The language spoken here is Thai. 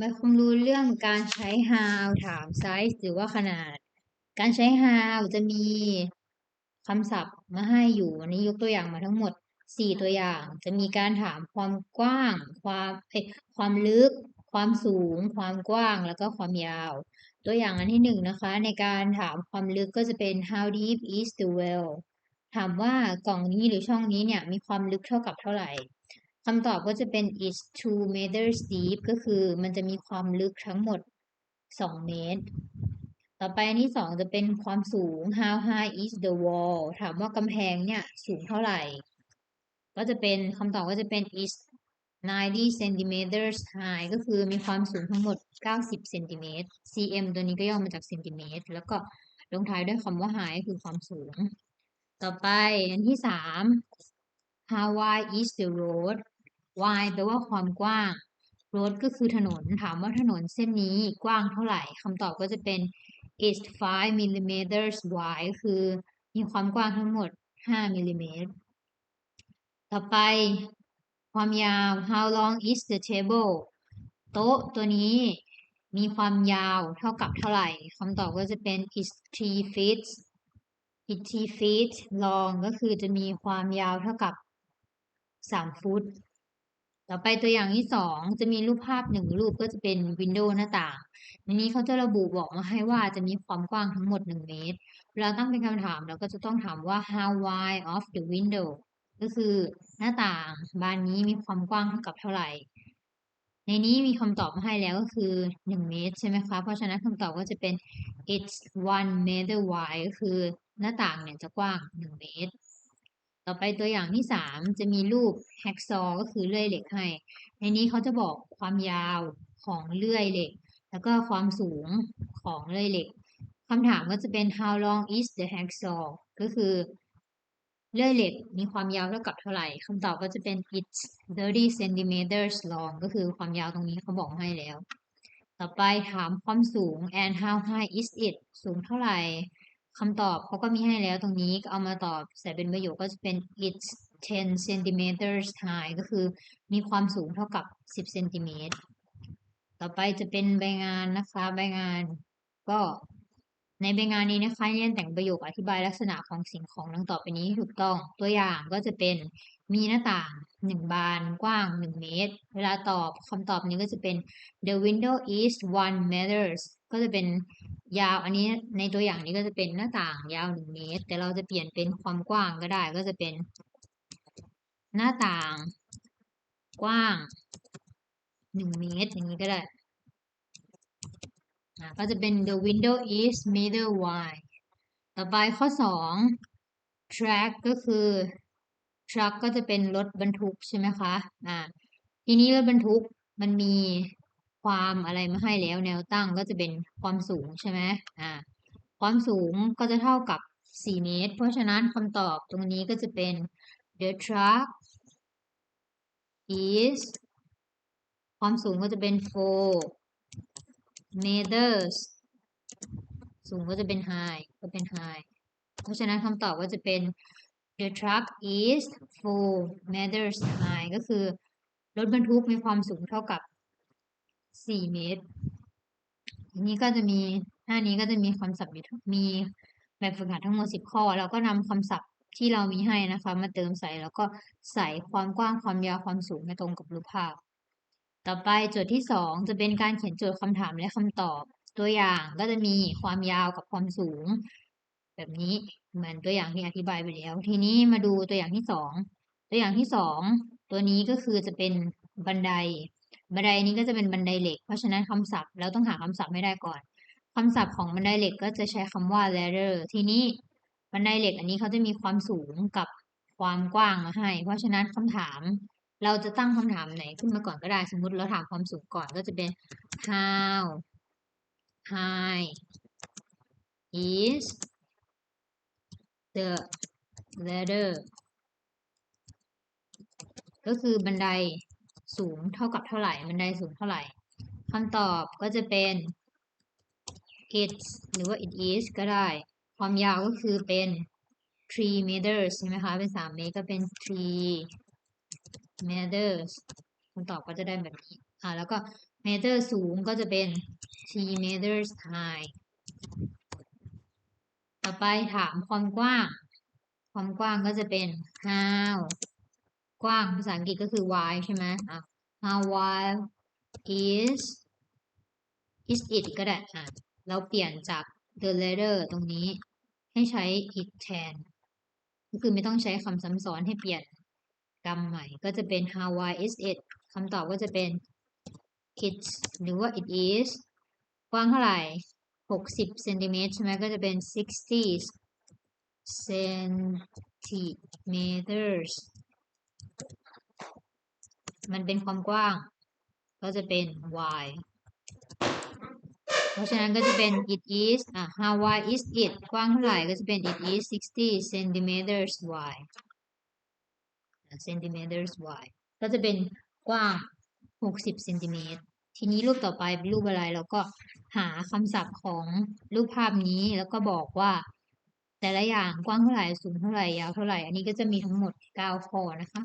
มาความรู้เรื่องการใช้ how ถาม size หรือว่าขนาด การใช้ how จะมีคำศัพท์มาให้อยู่อันนี้ยกตัวอย่างมาทั้งหมด 4 ตัวอย่าง จะมีการถามความกว้าง ความเอยความลึก ความสูง ความกว้างแล้วก็ความยาว ตัวอย่างอันที่หนึ่งนะคะ ในการถามความลึกก็จะเป็น how deep is the well ถามว่ากล่องนี้หรือช่องนี้เนี่ยมีความลึกเท่ากับเท่าไหร่ คำตอบก็จะเป็น is two meters deep ก็คือมันจะมีความลึกทั้งหมด 2 เมตร ต่อไปอันที่สองจะเป็นความสูง how high is the wall ถามว่ากำแพงเนี่ยสูงเท่าไหร่ ก็จะเป็นคำตอบก็จะเป็น is 90 centimeters high ก็คือมีความสูงทั้งหมด 90 เซนติเมตร cm ตัวนี้ก็ย่อมาจากเซนติเมตร แล้วก็ลงท้ายด้วยคำว่า high คือความสูง ต่อไปอันที่สาม how wide is the road wide แปลว่าความกว้าง road ก็คือถนน ถามว่าถนนเส้นนี้กว้างเท่าไหร่คำตอบก็จะเป็น is 5 millimeters wide คือมีความกว้างทั้งหมด 5 มิลลิเมตร ต่อไปความยาว how long is the table โต๊ะตัวนี้มีความยาวเท่ากับเท่าไหร่คำตอบก็จะเป็น is 3 feet is 3 feet long ก็คือจะมีความยาวเท่ากับ 3 ฟุต ต่อไปตัวอย่างที่สองจะมีรูปภาพหนึ่งรูปก็จะเป็นวินโดว์หน้าต่างในนี้เขาจะระบุบอกมาให้ว่าจะมีความกว้างทั้งหมด 1 เมตรเวลาตั้งเป็นคำถามเราก็จะต้องถามว่า how wide of the window ก็คือหน้าต่างบานนี้มีความกว้างเท่ากับเท่าไหร่ ในนี้มีคำตอบมาให้แล้วก็คือ 1 เมตรใช่ไหมคะ เพราะฉะนั้นคำตอบก็จะเป็น it's one meter wide ก็คือหน้าต่างเนี่ยจะกว้าง 1 เมตร ต่อไปตัวอย่างที่ 3 จะมีรูป hacksaw ก็คือเลื่อยเหล็กให้ ในนี้เขาจะบอกความยาวของเลื่อยเหล็ก แล้วก็ความสูงของเลื่อยเหล็กคำถามก็จะเป็น how long is the hacksaw ก็คือเลื่อยเหล็กมีความยาวเท่ากับเท่าไหร่คำตอบก็จะเป็น it's 30 centimeters long ก็คือความยาวตรงนี้เขาบอกให้แล้ว ต่อไปถามความสูง and how high is it สูงเท่าไหร่ คำตอบเขาก็มีให้แล้วตรงนี้ก็เอามาตอบใส่เป็นประโยคก็จะเป็น it's 10 centimeters high ก็คือมีความสูงเท่ากับ 10 เซนติเมตร ต่อไปจะเป็นใบงานนะคะใบงาน ก็ในใบงานนี้นะคะเรียนแต่งประโยคอธิบายลักษณะของสิ่งของดังต่อไปนี้ถูกต้อง ตัวอย่างก็จะเป็นมีหน้าต่างหนึ่งบานกว้างหนึ่งเมตร เวลาตอบคำตอบนี้ก็จะเป็น the window is one meters ก็จะเป็น ยาว อันนี้ในตัวอย่างนี้ก็จะเป็นหน้าต่างยาวหนึ่งเมตร แต่เราจะเปลี่ยนเป็นความกว้างก็ได้ก็จะเป็น หน้าต่าง กว้างหนึ่งเมตร อย่างนี้ก็ได้ก็จะเป็น the window is meter wide ต่อไปข้อสอง track ก็คือ truck ก็จะเป็นรถบรรทุกใช่ไหมคะ อ่า ทีนี้รถบรรทุกมันมี ความอะไรมาให้แล้วแนวตั้งก็จะเป็นความสูงใช่ไหมอ่า ความสูงก็จะเท่ากับ 4 เมตร เพราะฉะนั้นคำตอบตรงนี้ก็จะเป็น the truck is ความสูงก็จะเป็น4 meters สูงก็จะเป็น high ก็เป็น high เพราะฉะนั้นคำตอบก็จะเป็น the truck is 4 meters high ก็คือรถบรรทุกมีความสูงเท่ากับ 4เมตร อันนี้ก็จะมีหน้านี้ก็จะมีคำศัพท์มีแบบฝึกหัดทั้งหมด10ข้อ เราก็นำคำศัพท์ที่เรามีให้นะคะ มาเติมใส่แล้วก็ใส่ความกว้างความยาวความสูงให้ตรงกับรูปภาพ ต่อไปโจทย์ที่สองจะเป็นการเขียนโจทย์คำถามและคำตอบ ตัวอย่างก็จะมีความยาวกับความสูง แบบนี้เหมือนตัวอย่างที่อธิบายไปแล้ว ทีนี้มาดูตัวอย่างที่สองตัวอย่างที่สองตัวนี้ก็คือจะเป็นบันได บันไดนี้ก็จะเป็นบันไดเหล็ก เพราะฉะนั้นคำศัพท์เราต้องหาคำศัพท์ให้ได้ก่อนคำศัพท์ของบันไดเหล็กก็จะใช้คำว่า ladder ทีนี้บันไดเหล็กอันนี้เขาจะมีความสูงกับความกว้างมาให้ เพราะฉะนั้นคำถาม เราจะตั้งคำถามไหนขึ้นมาก่อนก็ได้ สมมุติเราถามความสูงก่อนก็จะเป็น how high is the ladder ก็คือบันได สูงเท่ากับเท่าไหร่บันไดสูงเท่าไหร่คำตอบก็จะเป็น it's หรือว่า it is ก็ได้ ความยาวก็คือเป็น three meters ใช่ไหมคะ เป็นสามเมตรก็เป็น three meters คำตอบก็จะได้แบบนี้ อ่า แล้วก็ meter สูงก็จะเป็น t meters high ต่อไปถามความกว้าง ความกว้างก็จะเป็น how กว้างภาษาอังกฤษก็คือ wide ใช่ไหมอะ how wide is is it ก็ได้อะเราเปลี่ยนจาก the letter ตรงนี้ ให้ใช้ it แทน ก็คือไม่ต้องใช้คำซ้ำซ้อนให้เปลี่ยนกรรมใหม่ ก็จะเป็น how wide is it คำตอบก็จะเป็น it หรือว่า it is กว้างเท่าไหร่ 60เซนติเมตรใช่ไหมก็จะเป็น 60 centimeters มันเป็นความกว้าง ก็จะเป็น y เพราะฉะนั้นก็จะเป็น it is อะ how wide is it กว้างเท่าไหร่ก็จะเป็น it is 60 centimeters wide centimeters wide ก็จะเป็นกว้าง 60 เซนติเมตร ทีนี้รูปต่อไปเป็นรูปอะไร เราก็หาคำศัพท์ของรูปภาพนี้แล้วก็บอกว่า แต่ละอย่างกว้างเท่าไหร่ สูงเท่าไหร่ ยาวเท่าไหร่ อันนี้ก็จะมีทั้งหมด 9 ข้อนะคะ